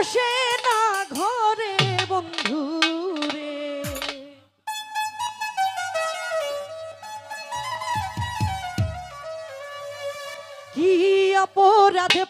বসে না ঘরে বন্ধু রে কি অপরাধে